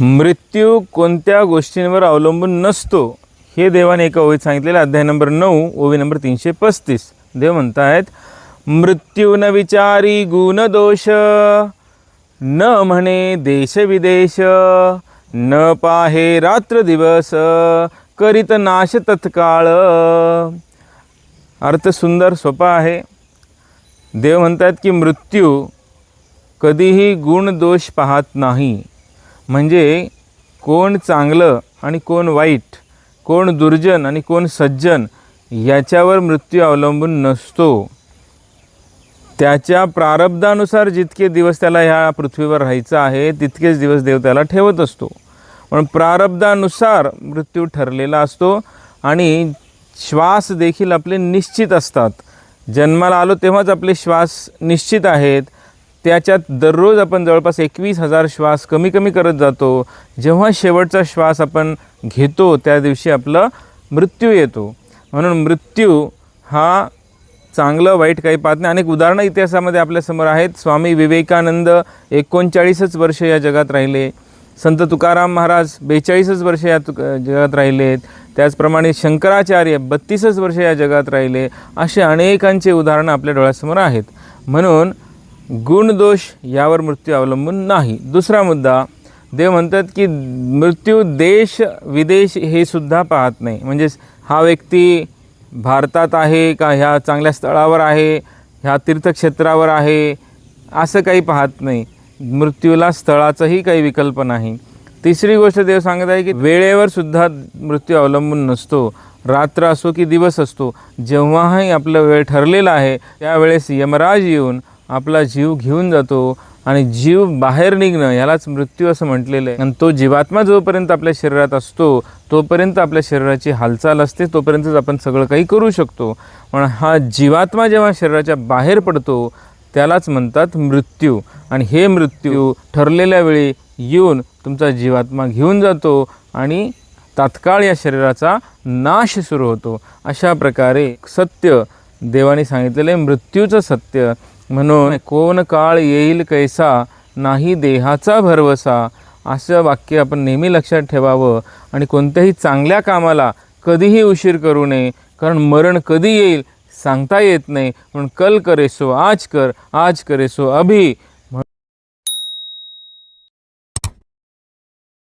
मृत्यू कोणत्या गोष्टींवर अवलंबून नसतो हे देवाने एका ओळीत सांगितलेलं अध्याय नंबर नऊ ओवी नंबर तीनशे पस्तीस. देव म्हणतायत मृत्यू न विचारी गुण दोष न म्हणे देश विदेश न पाहे रात्र दिवस करीत नाश तत्काळ. अर्थ सुंदर सोपा आहे. देव म्हणतात की मृत्यू कधीही गुण दोष पाहत नाही. म्हणजे कोण चांगलं आणि कोण वाईट कोण दुर्जन आणि कोण सज्जन याच्यावर मृत्यू अवलंबून नसतो. त्याच्या प्रारब्धानुसार जितके दिवस त्याला ह्या पृथ्वीवर राहायचं आहे तितकेच दिवस देव त्याला ठेवत असतो. पण प्रारब्धानुसार मृत्यू ठरलेला असतो आणि श्वास देखील आपले निश्चित असतात. जन्माला आलो तेव्हाच आपले श्वास निश्चित आहेत. त्याच्यात दररोज आपण जवळपास एकवीस हजार श्वास कमी कमी करत जातो. जेव्हा शेवटचा श्वास आपण घेतो त्या दिवशी आपलं मृत्यू येतो. म्हणून मृत्यू हा चांगलं वाईट काही पाहत नाही. अनेक उदाहरणं इतिहासामध्ये आपल्यासमोर आहेत. स्वामी विवेकानंद एकोणचाळीसच वर्ष या जगात राहिले. संत तुकाराम महाराज बेचाळीसच वर्ष या तुक जगात राहिलेत त्याचप्रमाणे शंकराचार्य बत्तीसच वर्ष या जगात राहिले. असे अनेकांचे उदाहरणं आपल्या डोळ्यासमोर आहेत. म्हणून गुणदोष यावर मृत्यू अवलंबून नाही. दुसरा मुद्दा देव म्हणतात की मृत्यू देश विदेश हे सुद्धा पाहत नाही. म्हणजेच हा व्यक्ती भारतात आहे का ह्या चांगल्या स्थळावर आहे ह्या तीर्थक्षेत्रावर आहे असं काही पाहत नाही. मृत्यूला स्थळाचाही काही विकल्प नाही. तिसरी गोष्ट देव सांगत आहे की वेळेवर सुद्धा मृत्यू अवलंबून नसतो. रात्र असो की दिवस असतो. जेव्हाही आपलं वेळ ठरलेला आहे त्यावेळेस यमराज येऊन आपला जीव घेऊन जातो आणि जीव बाहेर निघणं यालाच मृत्यू असं म्हटलेलं आहे. आणि तो जीवात्मा जोपर्यंत आपल्या शरीरात असतो तोपर्यंत आपल्या शरीराची हालचाल असते तोपर्यंतच आपण सगळं काही करू शकतो. पण हा जीवात्मा जेव्हा शरीराच्या बाहेर पडतो त्यालाच म्हणतात मृत्यू. आणि हे मृत्यू ठरलेल्या वेळी येऊन तुमचा जीवात्मा घेऊन जातो आणि तात्काळ या शरीराचा नाश सुरू होतो. अशा प्रकारे सत्य देवाने सांगितलेलं आहे मृत्यूचं सत्य. म्हणून कोण काळ येईल कैसा नाही देहाचा भरवसा असं वाक्य आपण नेहमी लक्षात ठेवावं. आणि कोणत्याही चांगल्या कामाला कधीही उशीर करू नये कारण मरण कधी येईल सांगता येत नाही. म्हणून कल करे सो आज कर आज करे सो अभी.